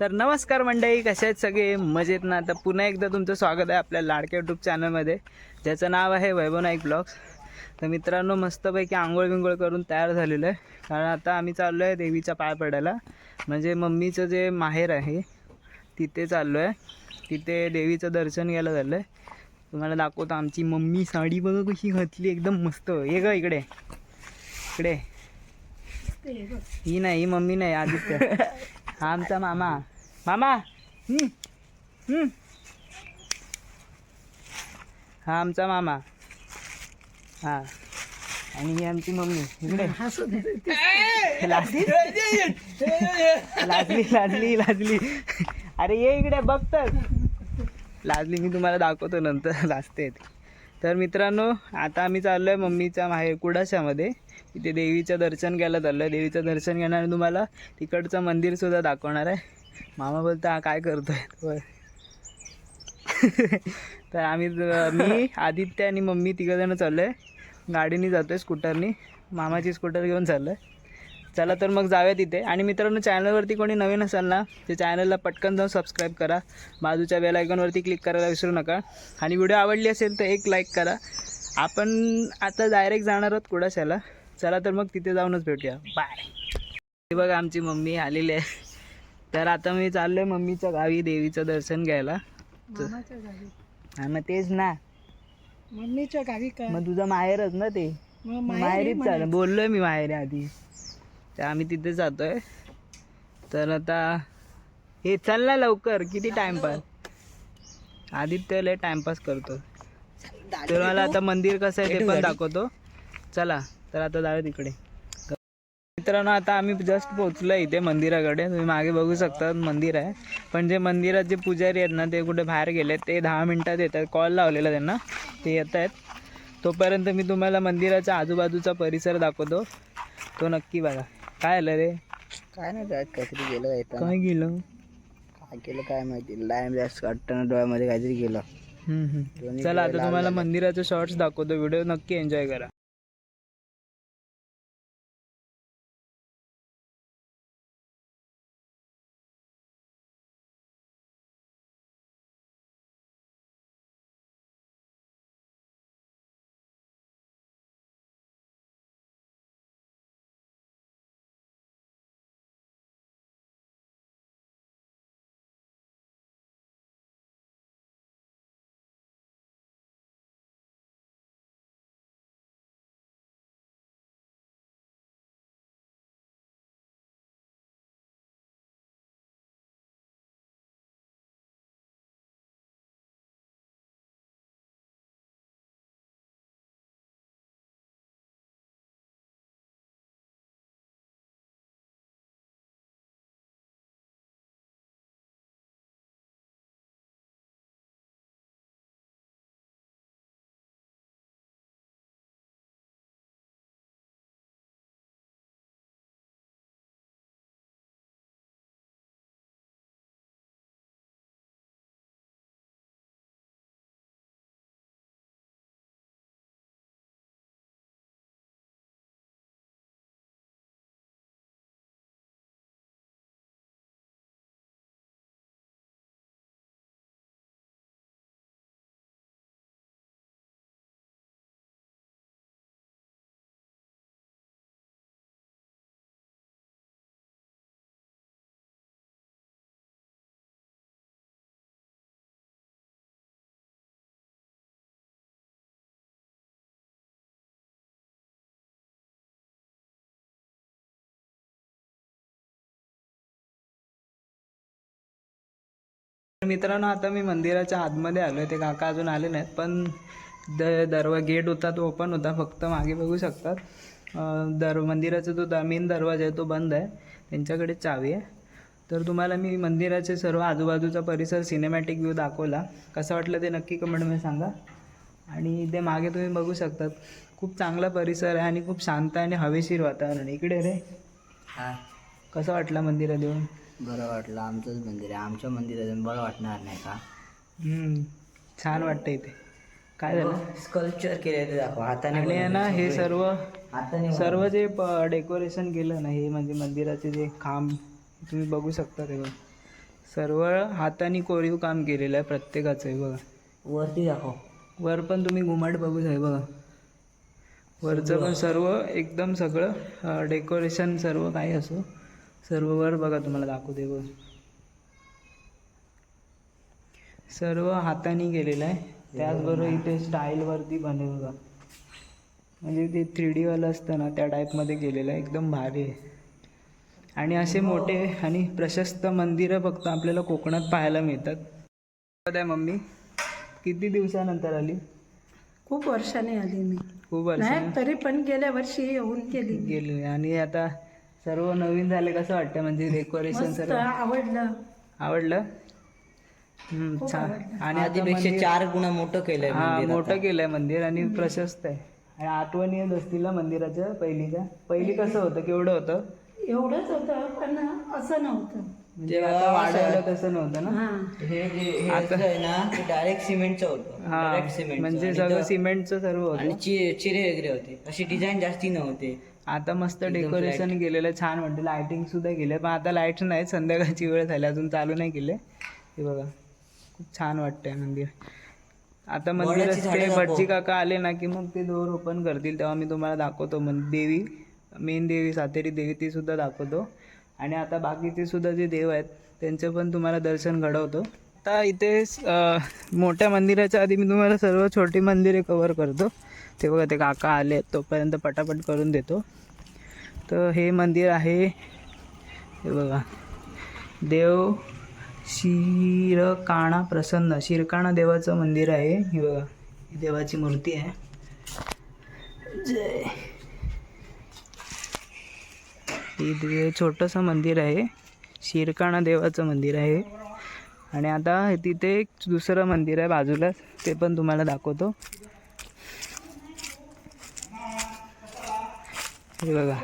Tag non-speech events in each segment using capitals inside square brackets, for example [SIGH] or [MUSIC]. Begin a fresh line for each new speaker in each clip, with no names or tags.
तर नमस्कार मंडळी कसे आहेत सगळे? मजेत ना? तर पुन्हा एकदा तुमचं स्वागत आहे आपल्या लाडक्या यूट्यूब चॅनलमध्ये ज्याचं नाव आहे वैभव नाईक ब्लॉग्स. तर मित्रांनो मस्तपैकी आंघोळ बिंघोळ करून तयार झालेलो आहे. कारण आता आम्ही चाललो आहे देवीच्या पाय पडायला. म्हणजे मम्मीचं जे माहेर आहे तिथे चाललो आहे तिथे देवीचं दर्शन घ्यायला झालं आहे तुम्हाला दाखवतो आमची मम्मी साडी बघा कशी घातली एकदम मस्त. ये ग इकडे. इकडे. ही नाही ही मम्मी नाही आदित्य. [LAUGHS] हा आमचा मामा. मामा. हम्म, हम्म. हा आमचा मामा. हा. आणि ही आमची मम्मी. इकडे. लाजली. लाजली लाजली लाजली. अरे ये इकडे बघ तर. लाजली मी तुम्हाला दाखवतो नंतर. लाजते ती. तर मित्रांनो आता आम्ही चाललो आहे मम्मीच्या माहेर कुडाशामध्ये. इथे देवीचं दर्शन घ्यायला चाललो आहे देवीचं दर्शन घेणार तुम्हाला. तिकडचं मंदिरसुद्धा दाखवणार आहे. मामा बोलता हा काय करतोय? होय. [LAUGHS] तर आम्ही मी आदित्य आणि मम्मी तिघंजणं चाललो आहे गाडीने जातो आहे स्कूटरनी. मामाची स्कूटर घेऊन चाललो आहे चला तर मग जाऊया तिथे आणि मित्रांनो चॅनलवरती कोणी नवीन असाल ना ते चॅनलला पटकन जाऊन सबस्क्राईब करा. बाजूच्या बेल आयकॉनवरती क्लिक करायला विसरू नका. आणि व्हिडिओ आवडली असेल तर एक लाईक करा. आपण आता डायरेक्ट जाणार आहोत कुडाशाला चला तर मग तिथे जाऊनच भेटूया. बाय हे बघा आमची मम्मी आलेली आहे. तर आता मी चाललो आहे मम्मीच्या गावी देवीचं दर्शन घ्यायला. हा मग तेच ना.
मम्मीच्या गावी
मग तुझं माहेरच ना ते. माहेरीच
माहेरी
चालेल. बोललोय मी माहेरी आधी. तर आम्ही तिथे जातो आहे तर आता हे चल ना लवकर किती टाइमपास आदित्य लय टाइमपास करतो. तर मला आता मंदिर कसं आहे ते पण दाखवतो. चला तर आता जाऊ तिकडे. मित्रांनो आता आम्ही जस्ट पोहोचलो इथे मंदिराकडे. तुम्ही मागे बघू शकता मंदिर आहे. पण जे मंदिरात जे पुजारी आहेत ना ते कुठे बाहेर गेले ते दहा मिनटात येतात. कॉल लावलेला त्यांना. ते येत आहेत तोपर्यंत मी तुम्हाला मंदिराच्या आजूबाजूचा परिसर दाखवतो. तो नक्की बघा. काय आलं रे?
काय नाही काहीतरी गेलं काय
काय गेलं?
काय केलं काय माहिती. लाईम जास्त काढताना डोळ्यामध्ये काहीतरी गेलं.
हम्म, हम्म. चला आता तुम्हाला मंदिराचे शॉर्ट्स दाखवतो. व्हिडिओ नक्की एन्जॉय करा. मित्रांनो आता मी मंदिराच्या आतमध्ये आलो आहे ते काका अजून आले नाहीत पण द दरवा गेट होता तो ओपन होता. फक्त मागे बघू शकतात. दर मंदिराचा जो द मेन दरवाजा आहे तो बंद आहे. त्यांच्याकडे चावी आहे. तर तुम्हाला मी मंदिराचे सर्व आजूबाजूचा परिसर सिनेमॅटिक व्ह्यू दाखवला. कसं वाटलं ते नक्की कमेंटमध्ये सांगा. आणि ते मागे तुम्ही बघू शकतात. खूप चांगला परिसर आहे आणि खूप शांत आणि हवेशीर वातावरण इकडे रे.
हां.
कसं वाटलं मंदिरात येऊन?
बरं वाटलं आमचंच मंदिर आहे. आमच्या मंदिरात बरं वाटणार नाही का?
हम्म, छान वाटतं इथे काय झालं?
स्कल्पचर केले ते दाखव. हाताने
आणि आहे ना हे सर्व
हाताने
सर्व जे डेकोरेशन केलं ना हे म्हणजे मंदिराचे जे खांब तुम्ही बघू शकता ते बघ. सर्व हाताने कोरीव काम केलेलं आहे प्रत्येकाचं आहे बघा.
वरती दाखव.
वर पण तुम्ही घुमाट बघू आहे बघा. वरचं पण सर्व एकदम सगळं डेकोरेशन सर्व काही असो. सर्व वर बघा तुम्हाला दाखवते बघ. सर्व हाताने केलेलं आहे. त्याचबरोबर इथे स्टाईलवरती पण आहे बघा. म्हणजे ते थ्री डीवालं असतं ना त्या टाईपमध्ये केलेलं आहे. एकदम भारी आहे. आणि असे मोठे आणि प्रशस्त मंदिरं फक्त आपल्याला कोकणात पाहायला मिळतात. आहे मम्मी किती दिवसानंतर आली?
खूप वर्षाने आली मी.
खूप वर्ष
तरी पण गेल्या वर्षी येऊन गेली
गेली. आणि आता सर्व नवीन झाले कसं वाटतं? म्हणजे डेकोरेशन
मस्त
सर्व?
आवडलं.
आवडलं? हम्म,
खूप
छान.
आवडलं.
आणि आता
आधीपेक्षा
मंदिर-
चार गुणा मोठं केलंय
हा
मंदिर
मोठं
आता.
केलंय मंदिर आणि प्रशस्त आहे. आणि आठवणी येत असतील ना मंदिराच्या पहिलीच्या? पहिली कसं होतं? केवढं होतं?
एवढंच होतं पण असं नव्हतं.
म्हणजे
तेव्हा
आता वाढवलं तसं नव्हतं ना?
हा.
हे जे हे
आता-
असं आहे ना ते डायरेक्ट सिमेंटचं होतं.
हा
डायरेक्ट सिमेंट
म्हणजे सगळं सिमेंटचं सर्व
आणि
होतं
चि- चिरे वगैरे होते. अशी डिझाईन जास्ती नव्हते.
आता मस्त डेकोरेशन केलेलं छान वाटतं. लायटिंग सुद्धा केलं पण आता लाइट नाही. संध्याकाळची वेळ झाली. अजून चालू नाही केले. हे बघा. खूप छान वाटतंय मंदिर. आता मंदिर
वडाची झाडं
ते. भटजी काका आले ना की मग ते दोर ओपन करतील. तेव्हा मी तुम्हाला दाखवतो. मग देवी मेन देवी सातेरी देवी ती सुद्धा दाखवतो. आणि आता बाकीचे सुद्धा जे देव आहेत त्यांचं पण तुम्हाला दर्शन घडवतो. आता इथे मोठ्या मंदिराच्या आधी मी तुम्हाला सर्व छोटी मंदिरे कवर करतो. ते बघा ते काका आले तोपर्यंत पटापट करून देतो. तर हे मंदिर आहे हे बघा. देव शिरकाणा प्रसन्न. शिरकाणा देवाचं मंदिर आहे हे बघा. ही देवाची मूर्ती आहे. जय. हे दे- छोटंसं मंदिर आहे. शिरकाणा देवाचं मंदिर आहे. आणि आता तिथे एक दुसरं मंदिर आहे बाजूलाच. ते पण तुम्हाला दाखवतो. हे बघा.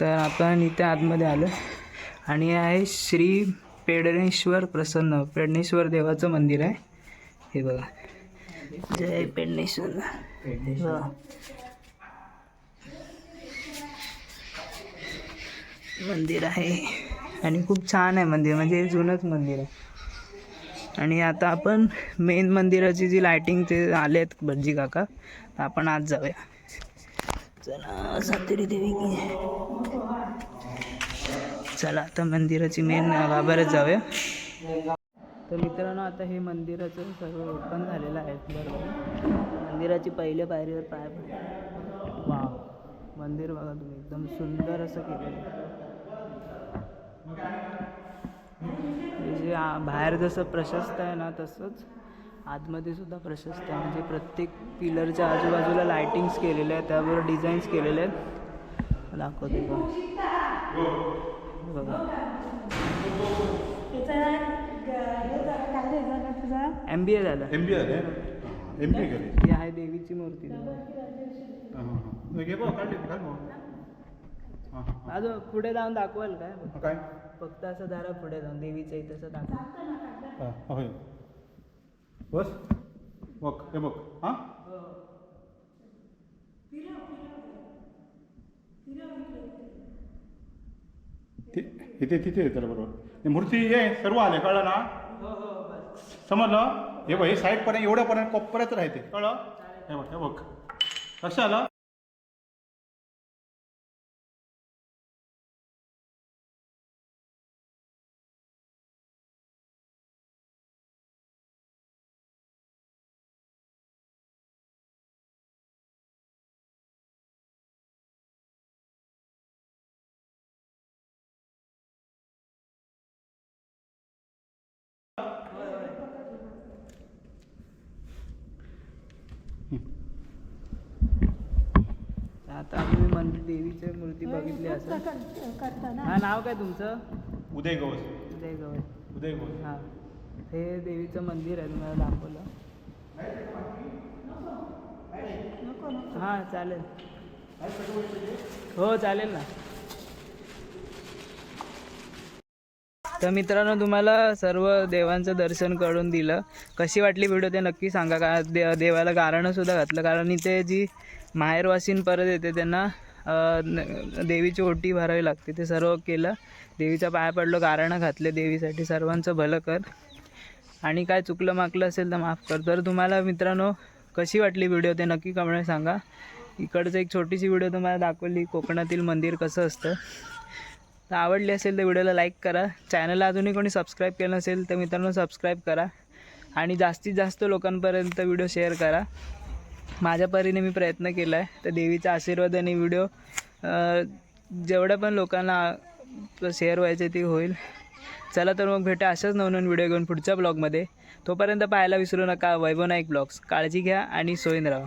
तर आपण इथे आतमध्ये आलो आणि हे आहे श्री पेडणेश्वर प्रसन्न पेडणेश्वर देवाचं मंदिर आहे. हे बघा. जय पेडणेश्वर. मंदिर आहे. आणि खूप छान आहे मंदिर म्हणजे जुनंच मंदिर आहे. आणि आता आपण मेन मंदिराची जी लायटिंग ते आले आहेत भटजी काका आपण आज जाऊया. चला सातेरी देवी. चला आता मंदिराची मेन गाभाऱ्यात जाऊया. तर मित्रांनो आता हे मंदिराचं सर्व ओपन झालेलं आहे. बरोबर मंदिराची पहिल्या पायरीवर पाय वा मंदिर बघा तुम्ही एकदम सुंदर असं केलेलं आहे. जे बाहेर जसं प्रशस्त आहे ना तसंच आतमध्ये सुद्धा प्रशस्त आहे. म्हणजे प्रत्येक पिलरच्या आजूबाजूला लायटिंग्स केलेल्या आहेत. त्यावर डिझाईन्स केलेले आहेत. दाखवते बघा. एम बी ए झालं
M B R M B केली.
ही आहे देवीची मूर्ती. अजून पुढे जाऊन दाखवाल काय?
काय?
फक्त असं जरा पुढे जाऊन देवीचं इथं असं दाखव.
हां होय. बस. बघ हे बघ हां? ति- इथे तिथे येतात बरोबर. हे मूर्ती ये सर्व आले कळलं ना? समजलं? हे बघ हे साईडपर्यंत एवढ्यापर्यंत कोपऱ्यात राहते. कळलं? हे बघ हे बघ. लक्ष आलं
आता तुम्ही मंदिर देवीची मूर्ती बघितली असं हा नाव काय तुमचं?
उदय गवस
उदय गवत
उदय गवस
हां. हे देवीचं मंदिर आहे तुम्हाला दाखवलं.
नको नको.
हां चालेल. हो चालेल ना. तर मित्रांनो तुम्हाला सर्व देवांचं दर्शन करून दिलं. कशी वाटली व्हिडिओ ते नक्की सांगा. का दे देवाला गारणंसुद्धा घातलं. कारण इथे जी माहेरवासीन परत येते त्यांना देवीची ओटी भरावी लागते. ते सर्व केलं. देवीचा पाया पडलो गारणं घातले देवीसाठी. सर्वांचं भलं कर. आणि काय चुकलं माकलं असेल तर माफ कर. तर तुम्हाला मित्रांनो कशी वाटली व्हिडिओ ते नक्की कमेंट सांगा. इकडचं एक छोटीशी व्हिडिओ तुम्हाला दाखवली. कोकणातील मंदिर कसं असतं. तर आवडली असेल तर व्हिडिओला लाईक करा. चॅनलला अजूनही कोणी सबस्क्राईब केलं नसेल तर मित्रांनो सबस्क्राईब करा. आणि जास्तीत जास्त लोकांपर्यंत व्हिडिओ शेअर करा. माझ्या परीने मी प्रयत्न केला आहे तर देवीचा आशीर्वाद आणि व्हिडिओ जेवढं जेवढ्या पण लोकांना शेअर व्हायचे ते होईल. चला तर मग भेटा अशाच नवनवीन व्हिडिओ घेऊन पुढच्या ब्लॉगमध्ये तोपर्यंत पाहायला विसरू नका. वैभव नाईक ब्लॉग्स काळजी घ्या आणि सोयीन राहा.